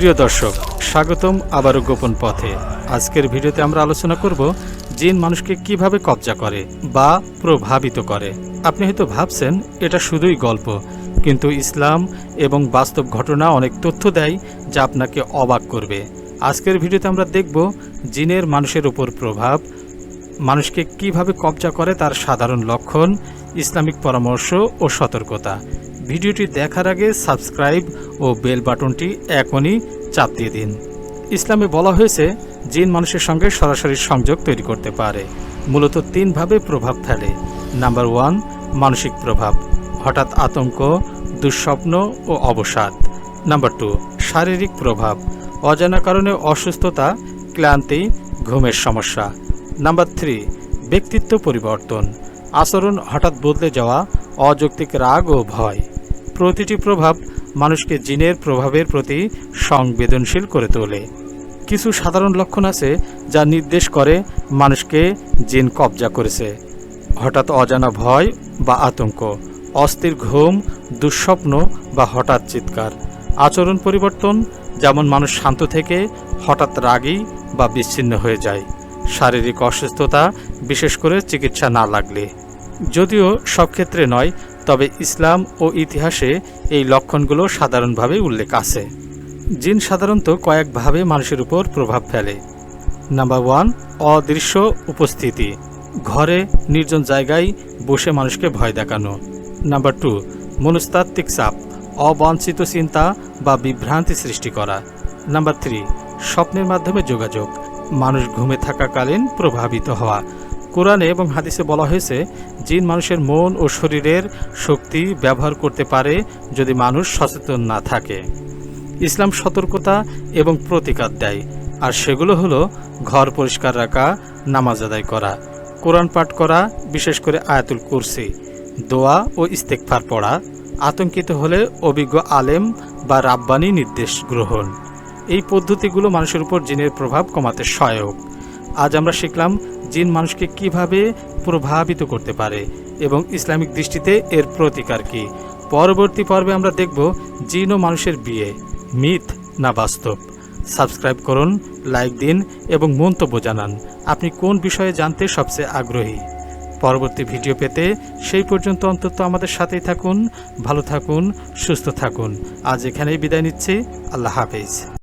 প্রিয় দর্শক, স্বাগতম আবারও গোপন পথে। আজকের ভিডিওতে আমরা আলোচনা করব জিন মানুষকে কীভাবে কবজা করে বা প্রভাবিত করে। আপনি হয়তো ভাবছেন, এটা শুধুই গল্প, কিন্তু ইসলাম এবং বাস্তব ঘটনা অনেক তথ্য দেয় যা আপনাকে অবাক করবে। আজকের ভিডিওতে আমরা দেখব জিনের মানুষের উপর প্রভাব, মানুষকে কীভাবে কবজা করে তার সাধারণ লক্ষণ, ইসলামিক পরামর্শ ও সতর্কতা। ভিডিওটি দেখার আগে সাবস্ক্রাইব ও বেল বাটনটি এখনই চাপ দিয়ে দিন। ইসলামে বলা হয়েছে, জিন মানুষের সঙ্গে সরাসরি সংযোগ তৈরি করতে পারে। মূলত তিনভাবে প্রভাব ফেলে। নাম্বার ওয়ান, মানসিক প্রভাব। হঠাৎ আতঙ্ক, দুঃস্বপ্ন ও অবসাদ। নাম্বার টু, শারীরিক প্রভাব। অজানা কারণে অসুস্থতা, ক্লান্তি, ঘুমের সমস্যা। নাম্বার থ্রি, ব্যক্তিত্ব পরিবর্তন। আচরণ হঠাৎ বদলে যাওয়া, অযৌক্তিক রাগ ও ভয়। প্রতিটি প্রভাব মানুষকে জিনের প্রভাবের প্রতি সংবেদনশীল করে তোলে। কিছু সাধারণ লক্ষণ আছে যা নির্দেশ করে মানুষকে জিন কবজা করেছে। হঠাৎ অজানা ভয় বা আতঙ্ক, অস্থির ঘুম, দুঃস্বপ্ন বা হঠাৎ চিৎকার, আচরণ পরিবর্তন, যেমন মানুষ শান্ত থেকে হঠাৎ রাগী বা বিচ্ছিন্ন হয়ে যায়, শারীরিক অসুস্থতা, বিশেষ করে চিকিৎসা না লাগলে। যদিও সব ক্ষেত্রে নয় তবে ইসলাম ও ইতিহাসে এই লক্ষণগুলো সাধারণভাবে উল্লেখ আছে। জিন সাধারণত কয়েকভাবে মানুষের উপর প্রভাব ফেলে। নাম্বার ওয়ান, অদৃশ্য উপস্থিতি। ঘরে নির্জন জায়গায় বসে মানুষকে ভয় দেখানো। নাম্বার টু, মনস্তাত্ত্বিক চাপ, অবাঞ্ছিত চিন্তা বা বিভ্রান্তি সৃষ্টি করা। নাম্বার থ্রি, স্বপ্নের মাধ্যমে যোগাযোগ। মানুষ ঘুমে থাকাকালীন প্রভাবিত হওয়া। কোরআনে এবং হাদিসে বলা হয়েছে, জিন মানুষের মন ও শরীরের শক্তি ব্যবহার করতে পারে যদি মানুষ সচেতন না থাকে। ইসলাম সতর্কতা এবং প্রতিকার দেয়। আর সেগুলো হলো ঘর পরিষ্কার রাখা, নামাজ আদায় করা, কোরআন পাঠ করা, বিশেষ করে আয়াতুল কুরসি, দোয়া ও ইস্তেকফার পড়া, আতঙ্কিত হলে অভিজ্ঞ আলেম বা রাব্বানি নির্দেশ গ্রহণ। এই পদ্ধতিগুলো মানুষের উপর জিনের প্রভাব কমাতে সহায়ক। আজ আমরা শিখলাম জিন মানুষকে কীভাবে প্রভাবিত করতে পারে এবং ইসলামিক দৃষ্টিতে এর প্রতিকার কি। পরবর্তী পর্বে আমরা দেখব জিন ও মানুষের বিয়ে, মিথ না বাস্তব। সাবস্ক্রাইব করুন, লাইক দিন এবং মন্তব্য জানান। আপনি কোন বিষয়ে জানতে সবচেয়ে আগ্রহী? পরবর্তী ভিডিও পেতে সেই পর্যন্ত অন্তত আমাদের সাথেই থাকুন, ভালো থাকুন, সুস্থ থাকুন। আজ এখানেই বিদায় নিচ্ছি। আল্লাহ হাফেজ।